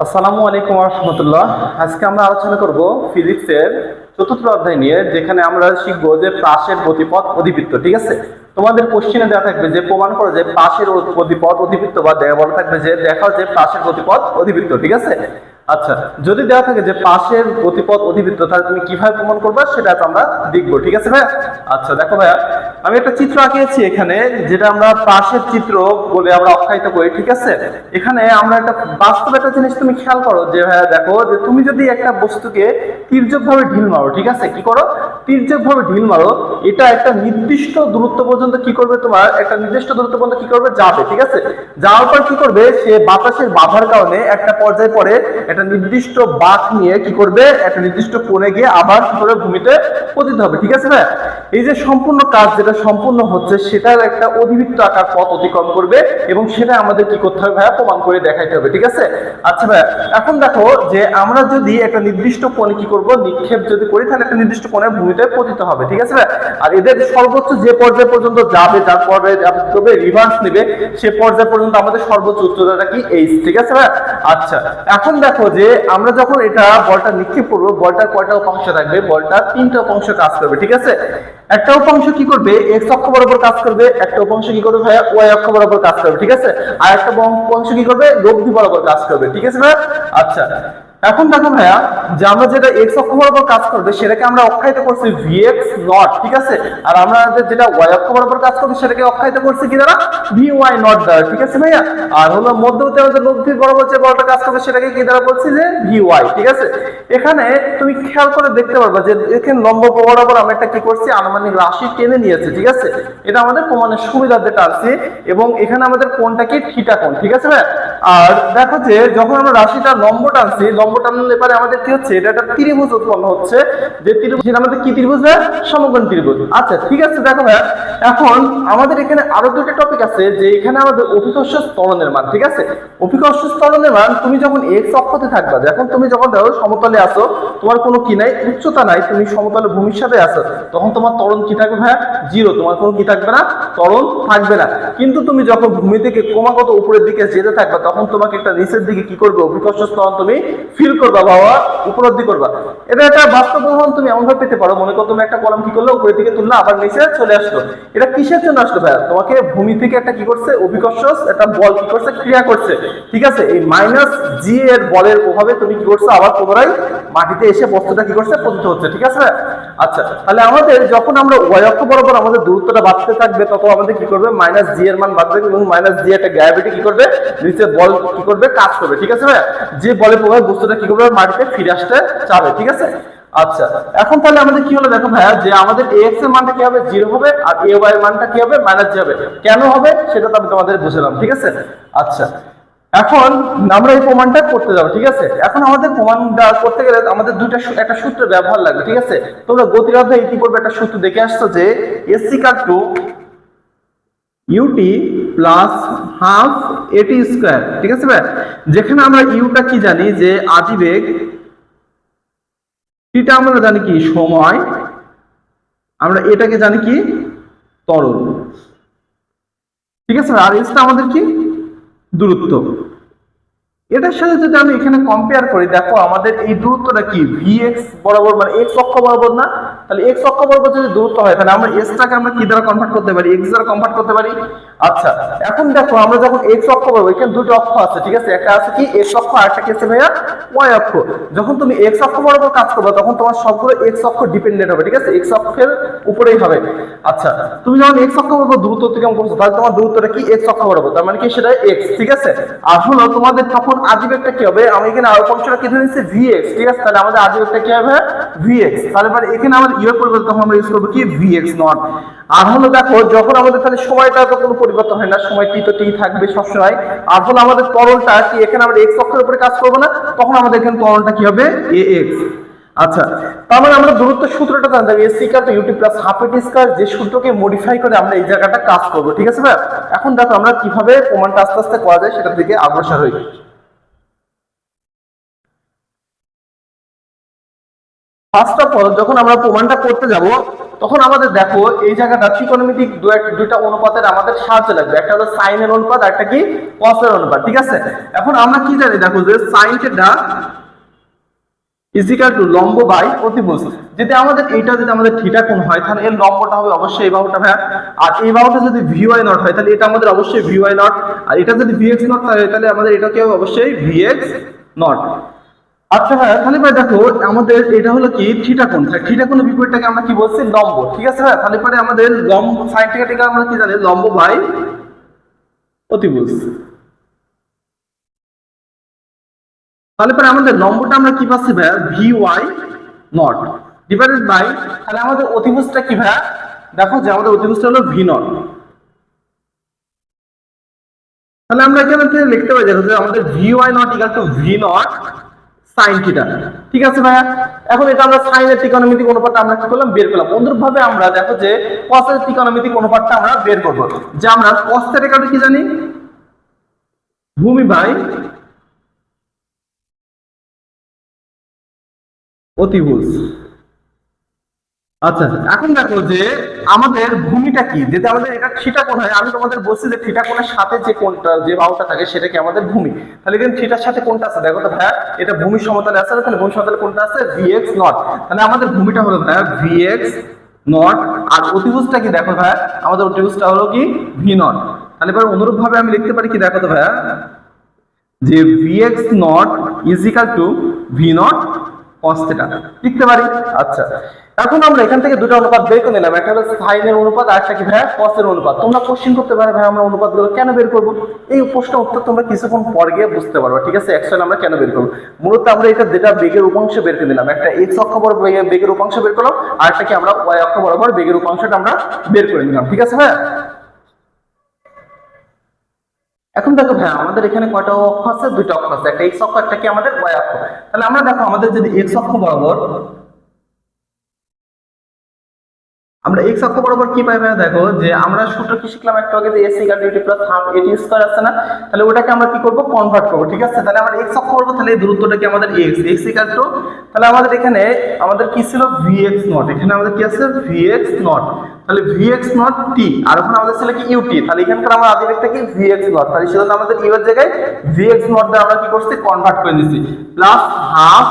আসসালামু আলাইকুম রহমতুল্লাহ। আজকে আমরা আলোচনা করব ফিজিক্সের চতুর্থ অধ্যায় নিয়ে, যেখানে আমরা শিখব যে পাশের গতিপথ অধিবৃত্ত, ঠিক আছে? তোমাদের কোশ্চেনে দেওয়া থাকবে যে, প্রমাণ করো যে পাশের গতিপথ অধিবৃত্ত বা দেওয়া বলা থাকবে যে দেখাও যে পাশের গতিপথ অধিবৃত্ত, ঠিক আছে? আচ্ছা যদি দেওয়া থাকে যে পাশের গতিপথ অধিবৃত্ত, তাহলে তুমি কীভাবে প্রমাণ করবে? সেটা আমরা দেখব, ঠিক আছে ভাইয়া? আচ্ছা দেখো ভাইয়া, আমি একটা চিত্র আঁকিয়েছি এখানে, যেটা আমরা পাশের চিত্র বলে আমরা অখ্যায়িত করি, ঠিক আছে? এখানে আমরা একটা বাস্তব একটা জিনিস তুমি খেয়াল করো, যে ভাইয়া দেখো, যে তুমি যদি একটা বস্তুকে তির্যক ভাবে ঢিল মারো, ঠিক আছে? কি করো? তির্যক ভাবে ঢিল মারো, এটা একটা নির্দিষ্ট দূরত্ব পর্যন্ত কি করবে তোমার? একটা নির্দিষ্ট দূরত্ব পর্যন্ত কি করবে? যাবে, ঠিক আছে? যাওয়ার পর কি করবে? সে বাতাসের বাধার কারণে একটা পর্যায়ে পরে একটা নির্দিষ্ট বাঁক নিয়ে কি করবে? একটা নির্দিষ্ট কোণে গিয়ে আবার কি করে ভূমিতে পতিত হবে, ঠিক আছে ভাইয়া এই যে সম্পূর্ণ কাজ যেটা সম্পূর্ণ হচ্ছে, সেটার একটা অধিবৃত্ত আকার পথ অতিক্রম করবে এবং সেটা আমাদের কি করতে হবে ভাইয়া? প্রমাণ করে দেখাইতে হবে, ঠিক আছে? আচ্ছা ভাইয়া, এখন দেখো যে আমরা যদি একটা নির্দিষ্ট কোণে কি করব? নিক্ষেপ যদি করি, তাহলে একটা নির্দিষ্ট কোণে ভূমিতে পতিত হবে, ঠিক আছে ভাইয়া? আর এদের সর্বোচ্চ যে পর্যায় পর্যন্ত যাবে, যার পর্যায়ে যাবে রিভার্স নেবে, সে পর্যায় পর্যন্ত আমাদের সর্বোচ্চ উচ্চতাটা কি? এইচ ঠিক আছে ভাইয়া? আচ্ছা এখন দেখো যে আমরা যখন এটা বলটা নিক্ষেপ করব, বলটার কয়টা উপাংশ থাকবে? বলটা তিনটা উপাংশ কাজ করবে, ঠিক আছে? একটা উপাংশ কি করবে? এক্স অক্ষ বরাবর কাজ করবে, একটা উপাংশ কি করবে ভাইয়া? ওয়াই অক্ষ বরাবর কাজ করবে, ঠিক আছে? আর একটা উপাংশ কি করবে? লব্ধি বরাবর কাজ করবে, ঠিক আছে ভাইয়া? আচ্ছা। এখন দেখো ভাইয়া, যে আমরা যেটা এক্স অক্ষ বরাবর কাজ করবে, সেটাকে আমরা অক্ষায়িত করছি ভিএক্স নট ঠিক আছে? আর আমরা যেটা ওয়াই অক্ষ বরাবর কাজ করবে সেটাকে অক্ষায়িত করছি কি দ্বারা? ভি ওয়াই নট দ্বারা, ঠিক আছে ভাইয়া? আর হলো মধ্যবর্তী আমাদের লব্ধি বরাবর যে বলটা কাজ করবে, সেটাকে কি দ্বারা বলছি যে ভি ওয়াই ঠিক আছে? এখানে তুমি খেয়াল করে দেখতে পারবা যে এখানে লম্ব বরাবর আমরা একটা কি করছি? আনুমানিক রাশি টেনে নিয়েছে, ঠিক আছে? এটা আমাদের প্রমাণের সুবিধার্থে টানছি এবং এখানে আমাদের কোনটা কি? থিটা কোণ, ঠিক আছে ভাইয়া? আর দেখো যে যখন আমরা রাশিটা লম্ব টানছি লম্ব টানলে পরে আমাদের কি হচ্ছে? এটা একটা ত্রিভুজ উৎপন্ন হচ্ছে। যে ত্রিভুজ আমাদের কি ত্রিভুজ ভাইয়া? সমকোণ ত্রিভুজ। আচ্ছা ঠিক আছে, দেখো ভাইয়া। এখন আমাদের এখানে আরও দুটো টপিক আছে, যে এখানে আমাদের অভিকর্ষ ত্বরণের মান, ঠিক আছে? অভিকর্ষ ত্বরণের মান, তুমি যখন এক্স অক্ষতে থাকবা যখন তুমি যখন ধরো সমতলে আসো তোমার কোনো কি নাই, উচ্চতা নাই, তুমি সমতলে ভূমির সাথে আসো তখন তোমার ত্বরণ কি থাকবে ভাইয়া? জিরো তোমার কোনো কি থাকবে না, ত্বরণ থাকবে না। কিন্তু তুমি যখন ভূমি থেকে ক্রমাগত উপরের দিকে যেতে থাকবে, তখন তোমাকে একটা নিচের দিকে কি করবে? অভিকর্ষ ত্বরণ তুমি ফিল করবা বাবা, উপলব্ধি করবা। এটা একটা বাস্তব উদাহরণ তুমি এমন ভাবে পেতে পারো। মনে করো তুমি একটা কলম কি করল, উপরের দিকে তুললো আবার নিচে চলে আসলো। এটা কিসের জন্য আসলো ভাইয়া? তোমাকে ভূমি থেকে একটা কি করছে? অভিকর্ষ একটা বল কি করছে? ক্রিয়া করছে। ঠিক আছে? এই মাইনাস জি এর বলের প্রভাবে তুমি কি করছ? আবার পুনরায় মাটিতে এসে বস্তুটা কি করছে? পতিত হচ্ছে। ঠিক আছে? আচ্ছা তাহলে আমাদের যখন আমরা ওয়াই অক্ষ বরাবর আমাদের দূরত্বটা বাড়তে থাকবে, তখন আমাদের কি করবে? মাইনাস জি এর মান বাড়বে এবং মাইনাস জি একটা গ্র্যাভিটি কি করবে? নিচে বল কি করবে? কাজ করবে। ঠিক আছে ভাইয়া? যে বলের প্রভাবে বস্তুটা কি করবে মাটিতে ফিরে আসতে চাবে, ঠিক আছে? আচ্ছা এখন তাহলে আমাদের কি হলো দেখো ভাইয়া, যে আমাদের এক্সের মানটা কি হবে? জিরো হবে, আর এ ওয়াই এর মানটা কি হবে? মাইনাস হবে কেন হবে? সেটা তো আমি তোমাদের বুঝলাম, ঠিক আছে? আচ্ছা এখন আমরা এই প্রমাণটা করতে যাব, ঠিক আছে? এখন আমাদের প্রমাণটা করতে গেলে আমাদের দুইটা একটা সূত্র ব্যবহার লাগবে, ঠিক আছে? তোমরা গতির অধ্যায়ে ইতিপূর্বে একটা সূত্র দেখে আসছো যে AC car to u t plus half a t square ঠিক আছে ভাই যেখানে আমরা ইউটা কি জানি যে আদিবেগ টিটা আমরা জানি কি সময়, আমরা এটাকে জানি কি তরল। ঠিক আছে, আর এসটা আমাদের কি? দূরত্ব। এটার সাথে যদি আমি এখানে কম্পেয়ার করি, দেখো আমাদের এই দূরত্বটা কি? ভিএক্স বরাবর মানে এক্স অক্ষ বরাবর না? তাহলে এক্স অক্ষ বরাবর যদি দূরত্ব হয়, তাহলে আমরা এসটাকে আমরা কি দ্বারা কনভার্ট করতে পারি? এক্স দ্বারা কনভার্ট করতে পারি? আচ্ছা এখন দেখো আমরা যখন এক্স অক্ষ বরাবর এখানে দুটো অক্ষ আছে, ঠিক আছে? একটা আছে কি? এক্স অক্ষ, আর একটা কি আছে ভাইয়া? ওয়াই অক্ষ। যখন তুমি এক্স অক্ষ বরাবর কাজ করবে, তখন তোমার সবগুলো এক্স অক্ষ ডিপেন্ডেন্ট হবে, ঠিক আছে? এক্স অক্ষের উপরেই হবে। আচ্ছা তুমি যখন এক্স অক্ষ বরাবর দূরত্ব অতিক্রম করছ, তাহলে তোমার দূরত্বটা কি এক্স অক্ষ বরাবর? তার মানে কি সেটা এক্স ঠিক আছে? আর হলো তোমাদের তখন আদিবেগটা কি হবে? আমি এখানে আর অংশটা কি ধরে নিচ্ছি ভিএক্স ঠিক আছে? তাহলে আমাদের আদিবেগটা কি হবে? ভিএক্স তাহলে পরে এখানে আমাদের ইউ এর পরিবর্তে তখন আমরা ইউজ করব কি? ভি এক্স নট আর হলো দেখো, যখন আমাদের তাহলে সময়টা তো কোনো পরিবর্তন হয় না, সময় টি তো টি থাকবে সবসময়। আর হলো আমাদের তরলটা কি এখানে আমরা এক্স অক্ষের উপরে কাজ করব না, তখন আমাদের এখানে তরলটা কি হবে? এ এক্স আচ্ছা তার মানে আমরা দূরত্ব সূত্রটা জানতে হবে এসি কার u t plus half a t square যে সূত্রকে মডিফাই করে আমরা এই জায়গাটা কাজ করব, ঠিক আছে ভাই এখন দেখো আমরা কীভাবে প্রমাণটা আস্তে আস্তে করা যায় সেটার দিকে অগ্রসর হই। ফার্স্ট অফ অল যখন আমরা প্রমাণটা করতে যাব তখন আমাদের দেখো, এই জায়গাটা ত্রিকোণমিতিক দুইটা অনুপাতের আমাদের সাহায্য লাগবে। একটা হলো সাইনের অনুপাত আর একটা কি? কসের অনুপাত, ঠিক আছে? এখন আমরা কি জানি, দেখো যে সাইন ইজিক্যাল টু লম্ব বাই অতিভুজ যদি আমাদের এইটা, যদি আমাদের থিটা কোণ হয়, তাহলে এর লম্বটা হবে অবশ্যই এই বাহুটা, ভাইয়া। আর এই বাহুটা যদি ভি ওয়াই নট হয়, তাহলে এটা আমাদের অবশ্যই ভি ওয়াই নট আর এটা যদি ভিএক্স নট হয়, তাহলে আমাদের এটা কি হবে অবশ্যই ভিএক্স নট আচ্ছা ভাইয়া তাহলে ভাই, দেখো, আমাদের এটা হলো কি থিটা কোণ থিটা কোণের বিপরীতটাকে আমরা কি বলছি? লম্ব। ঠিক আছে ভাইয়া তাহলে পরে আমাদের লম্ব সাইন থিটাকে আমরা কি জানি, লম্ব ভাই অতিভুজ। তাহলে পরে আমাদের লম্বটা আমরা কি পাচ্ছি ভাইয়া? V y naught. Divided by তাহলে আমাদের অতিভুজটা কি ভাইয়া? দেখো যে আমাদের অতিভুজটা হলো ভি নট। তাহলে আমরা এখানে থেকে লিখতে পারি, দেখো যে আমাদের v y naught equal to v naught sine theta ঠিক আছে ভাইয়া? এখন এটা আমরা সাইনের ত্রিকোণমিতিক অনুপাতটা আমরা কি করলাম? বের করলাম। অনুরূপ ভাবে আমরা দেখো যে কসের ত্রিকোণমিতিক অনুপাতটা আমরা বের করব। যে আমরা কস কাছে কি জানি? ভূমি ভাই অতিভুজ। আচ্ছা এখন দেখো যে আমাদের ভূমিটা কি? যেটা আমাদের এটা থিটা কোণ হয়, আমি তোমাদের বলছি যে থিটা কোণের সাথে যে কোণটা, যে বাহুটা থাকে সেটা কি আমাদের ভূমি? তাহলে এখানে থিটার সাথে কোনটা আছে, দেখো তো ভাইয়া, এটা ভূমি সমতলে আছে, তাহলে ভূমি সমতলে কোনটা আছে ভিএক্স নট তাহলে আমাদের ভূমিটা হলো ভাইয়া ভিএক্স নট আর অতিভুজটা কি দেখো ভাইয়া, আমাদের অতিভুজটা হলো কি ভি নট তাহলে এবার অনুরূপ ভাবে আমি লিখতে পারি কি দেখো তো ভাইয়া, যে vx naught is equal to v naught theta লিখতে পারি? আচ্ছা। এখন আমরা এখান থেকে দুটো অনুপাত বের করে নিলাম। একটা হলো সাইনের অনুপাত আর একটা কি ভাইয়া? কসের অনুপাত। তোমরা কোশ্চেন করতে পারো ভাই আমরা অনুপাতগুলো কেন বের করব? এই প্রশ্ন উত্তর তোমরা কিছুক্ষণ পর গিয়ে বুঝতে পারবে, ঠিক আছে? অ্যাকচুয়ালি আমরা কেন বের করব? মূলত আমরা এটা যেটা বেগের উপাংশ বের করে নিলাম। একটা এক্স অক্ষ বরাবর বেগের উপাংশ বের করলাম, আর একটা কি আমরা ওয়াই অক্ষ বরাবর বেগের উপাংশটা আমরা বের করে নিলাম, ঠিক আছে হ্যাঁ এখন দেখো ভাই আমাদের এখানে কয়টা অক্ষ আছে? দুইটা অক্ষ আছে। একটা এক্স অক্ষ, একটা কি আমাদের ওয়াই অক্ষ। তাহলে আমরা দেখো, আমাদের যদি এক্স অক্ষ বরাবর আমরা এক্স অক্ষ বরাবর কি পাই ভাই দেখো যে আমরা সূত্র কি শিখলাম? একটু আগে যে s equal to plus half a t square আছে না? তাহলে ওটাকে আমরা কি করব? কনভার্ট করব, ঠিক আছে? তাহলে আমরা এক্স অক্ষ বরাবর, তাহলে এই দূরত্বটা কি আমাদের এক্স এক্স ইকাল টু তাহলে আমাদের এখানে আমাদের কি ছিল? ভি এক্স নট এখানে আমাদের কি আছে? ভিএক্স নট তাহলে ভি এক্স নট টি আর ওখানে আমাদের ছিল কি ইউটি তাহলে এখানকার আমরা আদি একটা কি? ভিএক্স নট তাহলে সেজন্য আমাদের ইউ এর জায়গায় ভিএক্স নট দিয়ে আমরা কি করছি? কনভার্ট করে দিচ্ছি plus half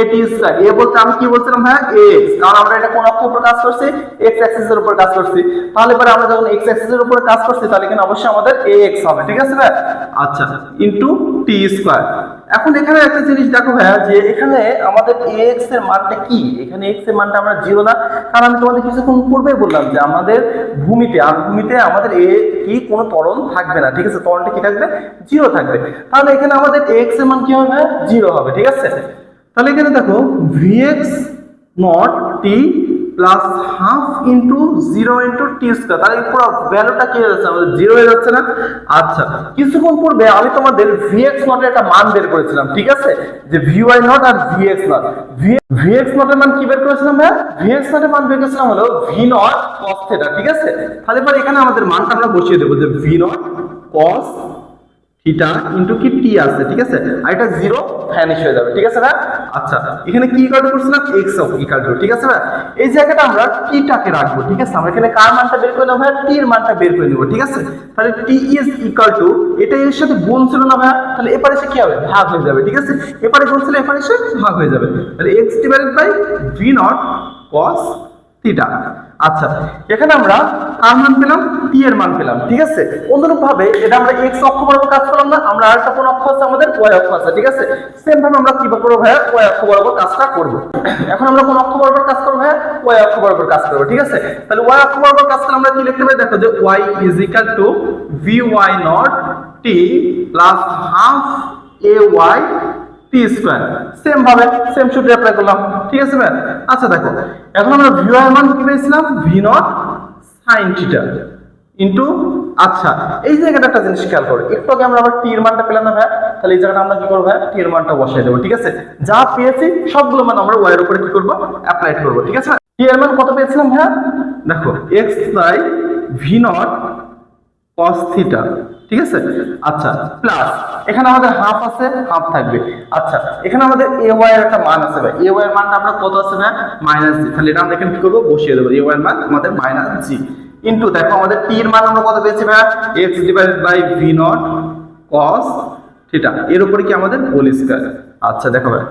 a t square এ বলতে আমি কি বলছিলাম ভাই এক্স কারণ আমরা এটা কোন অক্ষের উপর কাজ করছি? এক্স অ্যাক্সিস এর উপর কাজ করছি। তাহলে পরে আমরা যখন এক্স অ্যাক্সিস এর উপর কাজ করছি, তাহলে এখানে অবশ্যই আমাদের এ এক্স হবে, ঠিক আছে ভাই? আচ্ছা ইনটু টি স্কয়ার এখন এখানে একটা জিনিস দেখো ভাইয়া, যে এখানে আমাদের এক্সের মানটা কি? এখানে এক্সের মানটা আমরা জিরো না। কারণ আমি তোমাদের কিছুক্ষণ পূর্বে বললাম যে আমাদের ভূমিতে, আর ভূমিতে আমাদের এ কি কোনো ত্বরণ থাকবে না, ঠিক আছে? ত্বরণটা কি থাকবে? জিরো থাকবে। তাহলে এখানে আমাদের এক্সের মান কি হবে জিরো হবে, ঠিক আছে? তাহলে এখানে দেখো v x naught t plus half into zero into t square তাহলে পুরো ভ্যালুটা কি হয়ে যাচ্ছে? আমাদের জিরো হয়ে যাচ্ছে না? আচ্ছা কিছুক্ষণ পূর্বে আমি তোমাদের ভিএক্স নটের একটা মান বের করেছিলাম, ঠিক আছে? যে ভিওয়াই নট আর v x naught v x নটের মান কি বের করেছিলাম ভাই ভিএক্স নটের মান বের করেছিলাম হলো ভি নট কস থিটা ঠিক আছে? তাহলে পরে এখানে আমাদের মানটা আমরা বসিয়ে দেবো যে v naught cos theta into কি টি আছে, ঠিক আছে? আর এটা জিরো ভ্যানিশ হয়ে যাবে, ঠিক আছে ভাই? আচ্ছা এখানে কি ইকাল টু করছিলাম এক্স অফ ইকাল টু ঠিক আছে ভাই? এই জায়গাটা আমরা টিটাকে রাখব, ঠিক আছে? আমরা এখানে কার মানটা বের করে নেব ভাই? টি এর মানটা বের করে নেব, ঠিক আছে? তাহলে টি ইজ ইকাল টু এটা এর সাথে গুণ ছিল না ভাই? তাহলে এপারে এসে কি হবে? ভাগ হয়ে যাবে, ঠিক আছে? এপারে গুণ ছিল, এপারে এসে ভাগ হয়ে যাবে। তাহলে x divided by v naught cos theta আচ্ছা এখানে আমরা আর মান পেলাম টি এর মান পেলাম, ঠিক আছে? অনুরূপ ভাবে এটা আমরা এক্স অক্ষ বরাবর কাজ করলাম না, আমরা আরেকটা কোন অক্ষ আছে, আমাদের ওয়াই অক্ষ আছে, ঠিক আছে? সেম ভাবে আমরা কি করব ভাইয়া? ওয়াই অক্ষ বরাবর কাজটা করব। এখন আমরা কোন অক্ষ বরাবর কাজ করব ভাইয়া? ওয়াই অক্ষ বরাবর কাজ করব, ঠিক আছে? তাহলে ওয়াই অক্ষ বরাবর কাজ করলে আমরা কি লিখতে পারি? দেখো যে y is equal to v y naught t plus half a y t square same ভাবে সেম সূত্রে অ্যাপ্লাই করলাম। ঠিক আছে ভাই আচ্ছা দেখো, এখন আমরা ভি এর মান কি পেয়েছিলাম? V naught sine theta into আচ্ছা এই জায়গাটা একটা জিনিস খেয়াল করো। একটু আগে আমরা আবার টি এর মানটা পেলাম না ভাই তাহলে এই জায়গাটা আমরা কি করব ভাই টি এর মানটা বসাই দেবো, ঠিক আছে? যা পেয়েছি, সবগুলো মান আমরা ওয়াই এর উপরে কি করব? অ্যাপ্লাই করব, ঠিক আছে? টি এর মান কত পেয়েছিলাম ভাই দেখো x by v naught cos theta ঠিক আছে? আচ্ছা প্লাস এখানে আমাদের হাফ আছে হাফ থাকবে। আচ্ছা এখানে আমাদের এ ওয়াই এর একটা মান আছে ভাই। এ ওয়াই এর মানটা আমরা কত আছে না? মাইনাস জি তাহলে এটা আমরা এখানে কি করব? বসিয়ে দেবো। এ ওয়াই এর মান আমাদের মাইনাস জি ইন্টু দেখো আমাদের টি এর মান আমরা কত পেয়েছি ভাই? X divided by v naught cos theta এর উপরে কি আমাদের হোল স্কয়ার আচ্ছা দেখো ভাই।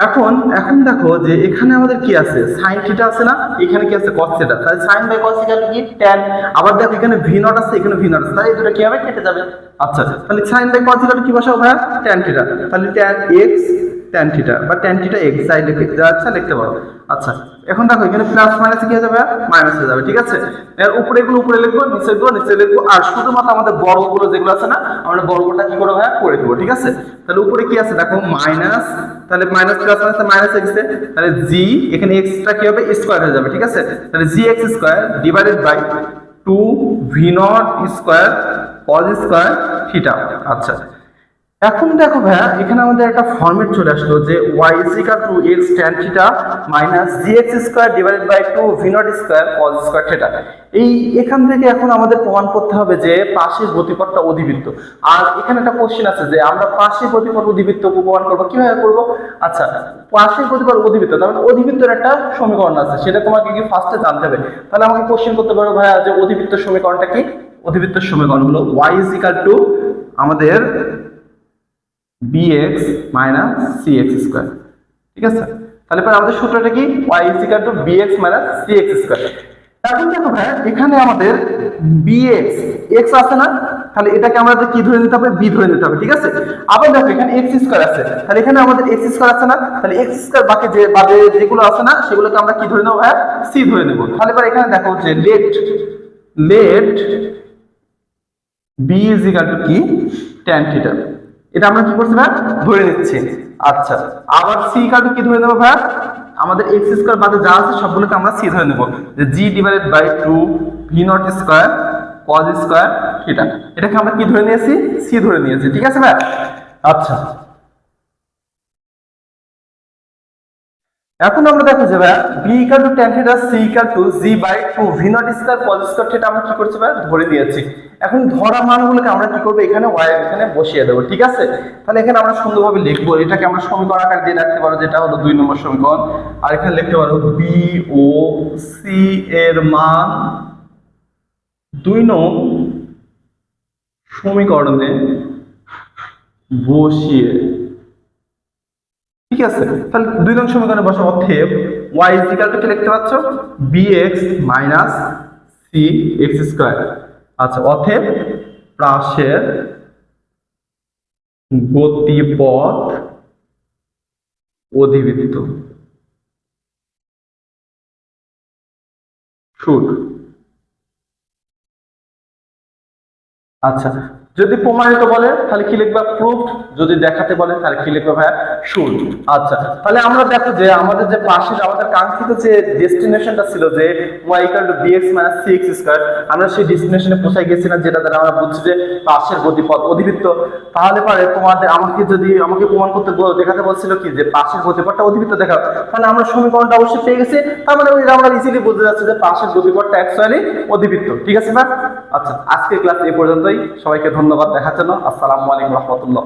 এখন এখন দেখো যে এখানে আমাদের কি আছে? সাইন থিটা আছে না? এখানে কি আছে? cos থিটা তাহলে সাইন বাই cos ইকুয়াল কি? tan আবার দেখো এখানে ভি নট আছে, এখানে ভি নট আছে। তাহলে এটা কি হবে? কেটে যাবে। আচ্ছা তাহলে সাইন বাই cos ইকুয়াল কি বসাবো ভাই tan থিটা তাহলে tan x tan থিটা বা tan থিটা x যাই লিখে, যা আচ্ছা লিখতে পারো। আচ্ছা এখন দেখো, এখানে প্লাস মাইনাস কি হয়ে যাবে? মাইনাস হয়ে যাবে, ঠিক আছে? এর উপরে এগুলো উপরে লিখব, নিচে গুলো নিচে লিখব, আর শুধুমাত্র আমাদের বর্গগুলো যেগুলো আছে না, আমরা বর্গটা কি করে ভাই করে দেবো, ঠিক আছে? তাহলে উপরে কি আছে? দেখো মাইনাস তাহলে minus plus minus minus x তাহলে জি এখানে এক্সটা কি হবে? স্কোয়ার হয়ে যাবে, ঠিক আছে? তাহলে g x square divided by two v naught square cos square theta আচ্ছা এখন দেখো ভাইয়া, এখানে আমাদের একটা ফর্মেট চলে আসলো যে y is equal to x tan theta minus gx square by 2 v naught square cos square theta এই এখান থেকে এখন আমাদের প্রমাণ করতে হবে যে পাশের গতিপথটা অধিবৃত্ত। আর এখানে একটা কোশ্চেন আছে যে আমরা পাশের গতিপথ অধিবৃত্ত প্রমাণ করব, কীভাবে করব? আচ্ছা পাশের গতিপথ অধিবৃত্ত, তার মানে অধিবৃত্তের একটা সমীকরণ আছে, সেটা তোমাকে কি ফার্স্টে জানতে হবে। তাহলে আমাকে কোশ্চেন করতে পারো ভাইয়া যে অধিবৃত্ত সমীকরণটা কি? অধিবৃত্ত সমীকরণ হলো is equal to আমাদের bx মাইনাস cx স্কয়ার ঠিক আছে? তাহলে পরে আমাদের সূত্রটা কি? y is equal to bx minus cx square এখন দেখো ভাই, এখানে আমাদের bx, x আছে না? তাহলে এটাকে আমাদের কি ধরে নিতে হবে? b ধরে নিতে হবে, ঠিক আছে? আবার দেখো এখানে x স্কয়ার আছে। তাহলে এখানে আমাদের x স্কয়ার আছে না? তাহলে x স্কয়ার বাকি যে, বাদে যেগুলো আছে না, সেগুলোকে আমরা কি ধরে নেব ভাই? c ধরে নেব। তাহলে পরে এখানে দেখো যে let let b is equal to কি? tan থিটা এটা আমরা কি করছি ভাই? ধরে নিচ্ছি। আচ্ছা আবার সি কার্ড কি ধরে নেব ভাই? আমাদের এক্স স্কোয়ার বাদে যা আছে সবগুলোকে আমরা সি ধরে নেব। যে g divided by two v naught square cos square theta এটাকে আমরা কি ধরে নিয়েছি? সি ধরে নিয়েছি, ঠিক আছে ভাই? আচ্ছা এখন আমরা দেখো যে ভাই b equal to tan theta c equal to g by two v naught square cos square আমরা কি করছি ভাই ধরে দিয়েছি। এখন ধরা মানগুলোকে আমরা কি করব? এখানে ওয়াই এখানে বসিয়ে দেবো, ঠিক আছে? তাহলে এখানে আমরা সুন্দরভাবে লিখব, এটাকে আমরা সমীকরণ আকার দিয়ে রাখতে পারো, যেটা হলো দুই নম্বর সমীকরণ। আর এখানে লিখতে পারো বি ও সি এর মান দুই নং সমীকরণে বসিয়ে ঠিক আছে? তাহলে দুই নং সমীকরণে বসা y is equal to কি লিখতে পাচ্ছ? bx minus c x square আচ্ছা অতএব প্রাসের গতিপথ অধিবৃত্ত। শুট। আচ্ছা যদি প্রমাণিত বলে, তাহলে কি লিখবা প্রুফড যদি দেখাতে বলে, তাহলে কি লিখবা ভাইয়া শুড আচ্ছা তাহলে আমরা দেখো যে আমাদের যে পাশের, আমাদের কাঙ্ক্ষিত যে ডেস্টিনেশনটা ছিল যে y to bx minus cx square আমরা সেই ডেস্টিনেশনে পৌঁছে গেছিলাম, যেটা দ্বারা আমরা বুঝছি যে পাশের গতিপথ অধিবৃত্ত। তাহলে পারে তোমাদের আমাকে যদি, আমাকে প্রমাণ করতে দেখাতে বলছিল কি যে পাশের গতিপথটা অধিবৃত্ত দেখা তাহলে আমরা সমীকরণটা অবশ্যই পেয়ে গেছি। তার মানে আমরা ইজিলি বুঝতে যাচ্ছি যে পাশের গতিপথটা অ্যাকচুয়ালি অধিবৃত্ত। ঠিক আছে না আচ্ছা আজকের ক্লাস এই পর্যন্তই। সবাইকে ধন্যবাদ দেখার জন্য। আসসালামু আলাইকুম রহমতুল্লাহ।